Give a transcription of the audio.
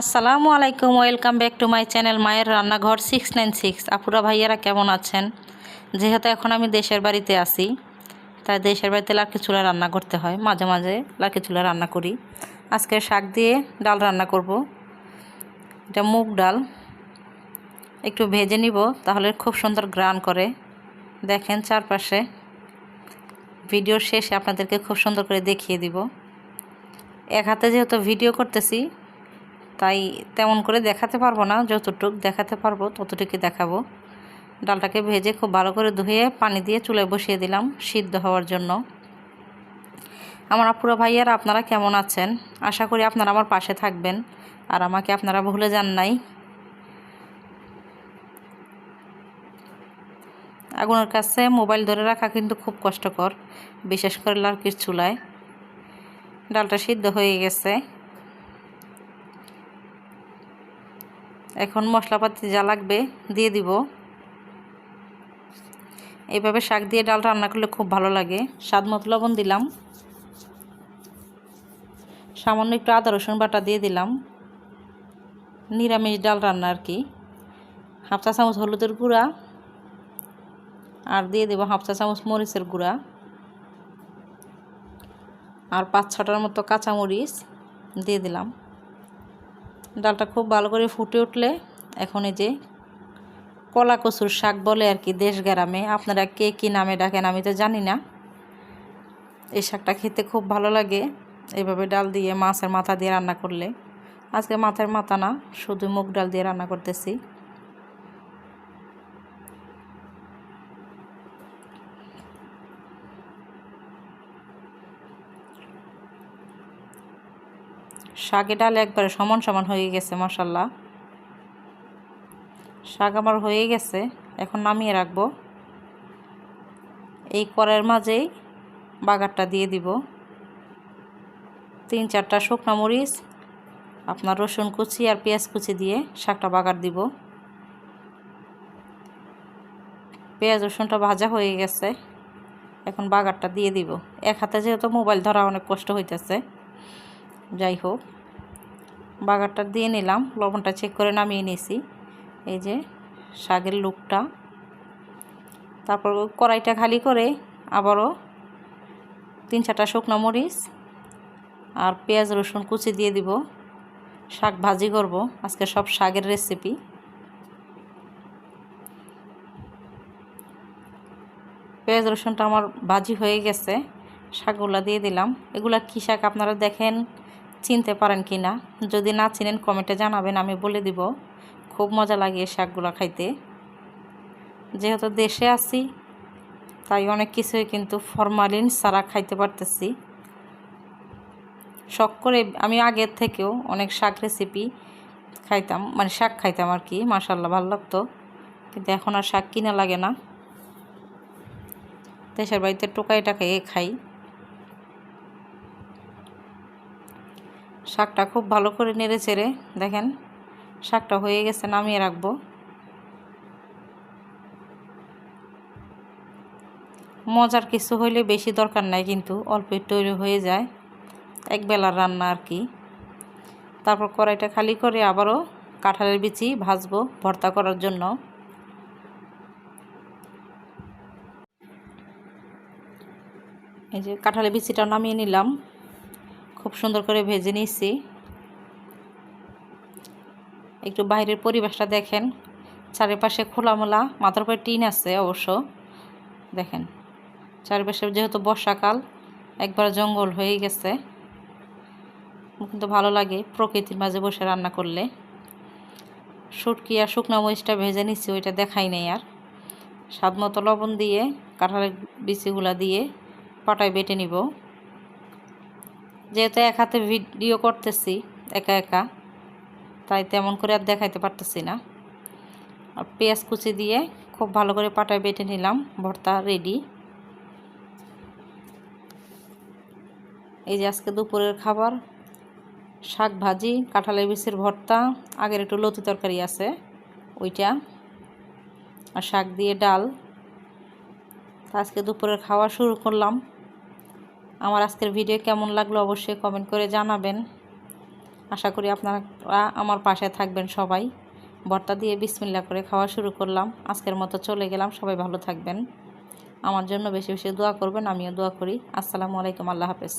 আসসালামু আলাইকুম, welcome back to my channel মায়ের রান্নাঘর সিক্স নাইন সিক্স। আপুরা ভাইয়ারা কেমন আছেন? যেহেতু এখন আমি দেশের বাড়িতে আসি তাই দেশের বাড়িতে লাকি চুলা রান্না করতে হয়। মাঝে মাঝে লাকি চুলা রান্না করি। আজকে শাক দিয়ে ডাল রান্না করব। এটা মুগ ডাল। একটু ভেজে নিব, তাহলে খুব সুন্দর গ্রান করে। দেখেন চারপাশে। ভিডিওর শেষে আপনাদেরকে খুব সুন্দর করে দেখিয়ে দিব। এক হাতে যেহেতু ভিডিও করতেছি তাই তেমন করে দেখাতে পারব না, যতটুক দেখাতে পারব ততটুকু দেখাবো। ডালটাকে ভেজে খুব ভালো করে ধুয়ে পানি দিয়ে চুলায় বসিয়ে দিলাম সিদ্ধ হওয়ার জন্য। আমার আপুরা ভাইয়ারা, আপনারা কেমন আছেন? আশা করি আপনারা আমার পাশে থাকবেন। আর আমাকে আপনারা ভুলে যান নাই। আগুনের কাছে মোবাইল ধরে রাখা কিন্তু খুব কষ্টকর, বিশেষ করে লার্কির চুলায়। ডালটা সিদ্ধ হয়ে গেছে। এখন মশলাপাতি যা লাগবে দিয়ে দিব। এইভাবে শাক দিয়ে ডাল রান্না করলে খুব ভালো লাগে। স্বাদ মতো লবণ দিলাম। সামান্য একটু আদা, রসুন বাটা দিয়ে দিলাম। নিরামিষ ডাল রান্না আর কি। হাফ চা চামচ হলুদের গুঁড়া আর দিয়ে দেবো হাফ চা চামচ মরিচের গুঁড়া। আর পাঁচ ছটার মতো কাঁচামরিচ দিয়ে দিলাম। ডালটা খুব ভালো করে ফুটে উঠলে এখন এই যে কলা কচুর শাক বলে আর কি দেশ গ্রামে। আপনারা কে কী নামে ডাকেন আমি তো জানি না। এই শাকটা খেতে খুব ভালো লাগে এইভাবে ডাল দিয়ে মাছের মাথা দিয়ে রান্না করলে। আজকে মাথার মাথা না, শুধু মুগ ডাল দিয়ে রান্না করতেছি। শাকে ডাল একবারে সমান সমান হয়ে গেছে মশাল্লা শাক আমার হয়ে গেছে, এখন নামিয়ে রাখব। এই কড়াইয়ের মাঝেই বাগারটা দিয়ে দিব। তিন চারটা শুকনো মরিচ, আপনার রসুন কুচি আর পেঁয়াজ কুচি দিয়ে শাকটা বাগার দিব। পেঁয়াজ, রসুনটা ভাজা হয়ে গেছে, এখন বাগারটা দিয়ে দিব। এক হাতে যেহেতু মোবাইল ধরা অনেক কষ্ট হইতেছে। যাই হোক, বাগারটা দিয়ে নিলাম, লবণটা চেক করে নামিয়ে নিয়েছি। এই যে শাকের লুকটা তারপর কড়াইটা খালি করে আবারও তিন চারটা শুকনো মরিচ আর পেঁয়াজ, রসুন কুচি দিয়ে দিব। শাক ভাজি করব, আজকে সব শাকের রেসিপি পেঁয়াজ, রসুনটা আমার ভাজি হয়ে গেছে, শাকগুলা দিয়ে দিলাম। এগুলা কী শাক আপনারা দেখেন? চিনতে পারেন কি না, যদি না চিনেন কমেন্টে জানাবেন, আমি বলে দিব। খুব মজা লাগে এই শাকগুলো খাইতে। যেহেতু দেশে আছি, তাই অনেক কিছুই কিন্তু ফরমালিন সারা খাইতে পারতেছি। শখ করে আমি আগের থেকেও অনেক শাক রেসিপি খাইতাম মানে শাক খাইতাম আর কি মাসাল্লাহ ভালো লাগতো। কিন্তু এখন আর শাক কিনা লাগে না। দেশের বাড়িতে টোকাই টাকাই খাই। শাকটা খুব ভালো করে নেড়ে চেড়ে দেখেন, শাকটা হয়ে গেছে, নামিয়ে রাখব। মজার কিছু হইলে বেশি দরকার নাই, কিন্তু অল্প তৈরি হয়ে যায়। এক বেলার রান্না আর কি। তারপর কড়াইটা খালি করে আবারও কাঁঠালের বিচি ভাজবো ভর্তা করার জন্য। এই যে কাঁঠালের বিচিটা নামিয়ে নিলাম। খুব সুন্দর করে ভেজে নিয়েছি। একটু বাইরের পরিবেশটা দেখেন। চারিপাশে খোলামেলা, মাথার উপরে টিন আছে অবশ্য। দেখেন, চারিপাশে যেহেতু বর্ষাকাল, একবার জঙ্গল হয়ে গেছে। কিন্তু ভালো লাগে প্রকৃতির মাঝে বসে রান্না করলে। শুটকি আর শুকনো মরিচটা ভেজে নিচ্ছি ওইটা দেখাই নেই আর। স্বাদ মতো লবণ দিয়ে, কাঁঠালের বিচিগুলা দিয়ে পাটায় বেটে নিব। যেহেতু এক হাতে ভিডিও করতেছি, একা একা, তাই তেমন করে আর দেখাইতে পারতেছি না। আর পেঁয়াজ কুচি দিয়ে খুব ভালো করে পাটায় বেটে নিলাম, ভর্তা রেডি এই যে আজকে দুপুরের খাবার, শাক ভাজি, কাঁঠালের বিচির ভর্তা, আগের একটু লতি তরকারি আছে, ওইটা, আর শাক দিয়ে ডাল। আজকে দুপুরের খাওয়া শুরু করলাম। আমার আজকের ভিডিও কেমন লাগল অবশ্যই কমেন্ট করে জানাবেন। আশা করি আপনারা আমার পাশে থাকবেন সবাই। ভর্তা দিয়ে বিসমিল্লা করে খাওয়া শুরু করলাম। আজকের মতো চলে গেলাম। সবাই ভালো থাকবেন। আমার জন্য বেশি বেশি দোয়া করবেন। আমিও দোয়া করি। আসসালামু আলাইকুম। আল্লাহ হাফেজ।